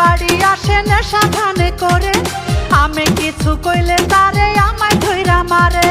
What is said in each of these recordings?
বাড়ি আসে না করে। আমি কিছু কইলে তারে আমায় ধৈরা মারে।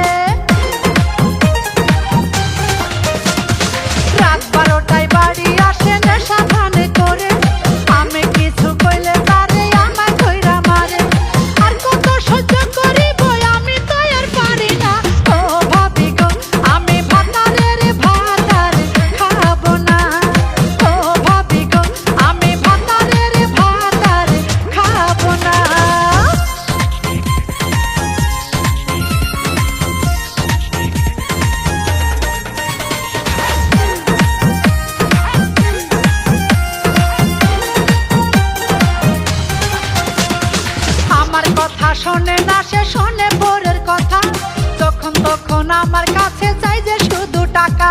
না শোনে না, সে শোনে পরের কথা। যখন তখন আমার কাছে চাই যে শুধু টাকা।